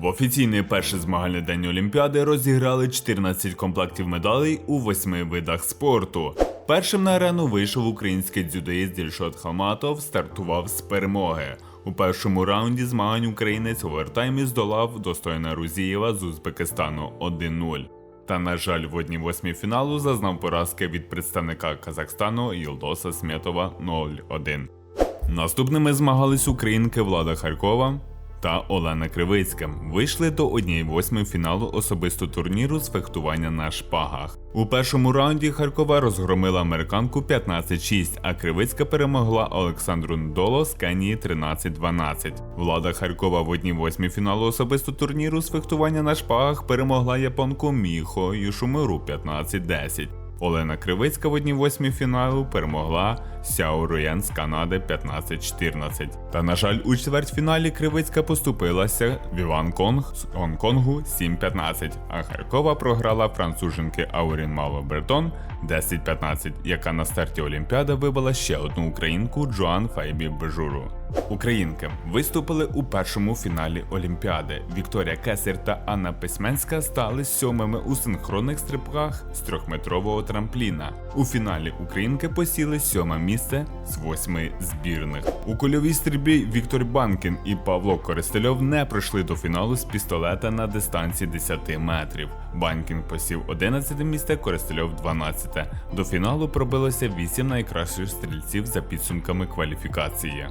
В офіційний перший змагальний день Олімпіади розіграли 14 комплектів медалей у восьми видах спорту. Першим на арену вийшов український дзюдоїст Дільшот Хаматов, стартував з перемоги. У першому раунді змагань українець у овертаймі здолав достойна Рузієва з Узбекистану 1-0. Та, на жаль, в одній восьмій фіналу зазнав поразки від представника Казахстану Єлдоса Сметова 0-1. Наступними змагались українки Влада Харкова та Олена Кривицька. Вийшли до однієї восьми фіналу особисто турніру з фехтування на шпагах. У першому раунді Харкова розгромила американку 15-6, а Кривицька перемогла Олександру Ndolo з Кенії 13-12. Влада Харкова в одній восьмій фіналу особисто турніру з фехтування на шпагах перемогла японку Міхо Юшумиру 15-10. Олена Кривицька в одній восьмій фіналу перемогла Сяо Руєн з Канади 15-14. Та на жаль, у чвертьфіналі Кривицька поступилася в Іван Конг з Гонконгу 7-15, а Харкова програла француженки Аурін Мало Бертон 10-15, яка на старті Олімпіади вибила ще одну українку Джоан Файбі Бежуру. Українки виступили у першому фіналі Олімпіади. Вікторія Кесер та Анна Письменська стали сьомими у синхронних стрибках з трьохметрового трампліна. У фіналі українки посіли сьоме місце з восьми збірних. У кульовій стрільбі Віктор Банкін і Павло Користельов не пройшли до фіналу з пістолета на дистанції 10 метрів. Банкін посів 11 місце, Користельов 12. До фіналу пробилося 8 найкращих стрільців за підсумками кваліфікації.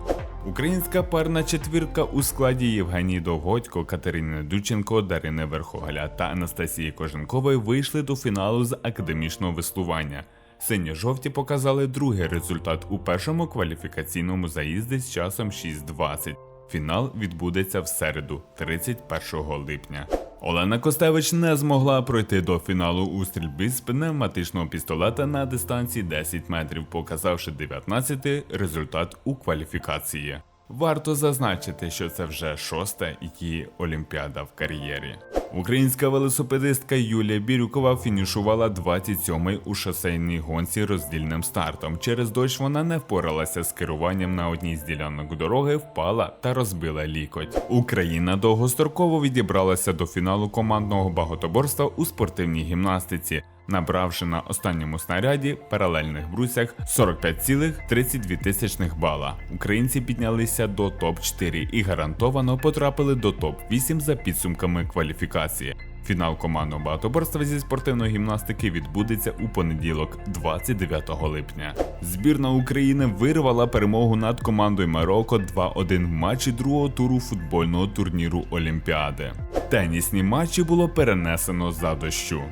Українська парна четвірка у складі Євгенії Довгодько, Катерини Дученко, Дарини Верхогаля та Анастасії Коженкової вийшли до фіналу з академічного веслування. Сині-жовті показали другий результат у першому кваліфікаційному заїзді з часом 6.20. Фінал відбудеться в середу, 31 липня. Олена Костевич не змогла пройти до фіналу у стрільбі з пневматичного пістолета на дистанції 10 метрів, показавши 19 результат у кваліфікації. Варто зазначити, що це вже шоста її олімпіада в кар'єрі. Українська велосипедистка Юлія Бірюкова фінішувала 27-й у шосейній гонці роздільним стартом. Через дощ вона не впоралася з керуванням на одній з ділянок дороги, впала та розбила лікоть. Україна довгостроково відібралася до фіналу командного багатоборства у спортивній гімнастиці. Набравши на останньому снаряді паралельних брусях 45,32 тисячних бала, українці піднялися до топ-4 і гарантовано потрапили до топ-8 за підсумками кваліфікації. Фінал командного багатоборства зі спортивної гімнастики відбудеться у понеділок, 29 липня. Збірна України вирвала перемогу над командою Марокко 2-1 в матчі другого туру футбольного турніру Олімпіади. Тенісні матчі було перенесено за дощу.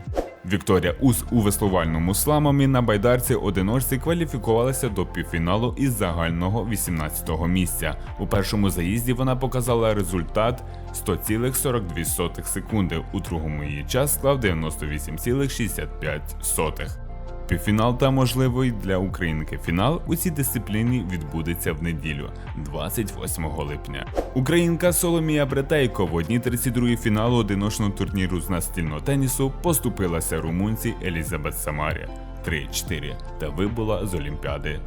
Вікторія Ус у веслувальному сламамі на байдарці одиночці кваліфікувалася до півфіналу із загального 18-го місця. У першому заїзді вона показала результат 100,42 секунди. У другому її час склав 98,65. Півфінал та можливий для українки фінал у цій дисципліні відбудеться в неділю, 28 липня. Українка Соломія Бретейко в одній 32 фіналу одиночного турніру з настільного тенісу поступилася румунці Елізабет Самарі. 3-4 та вибула з Олімпіади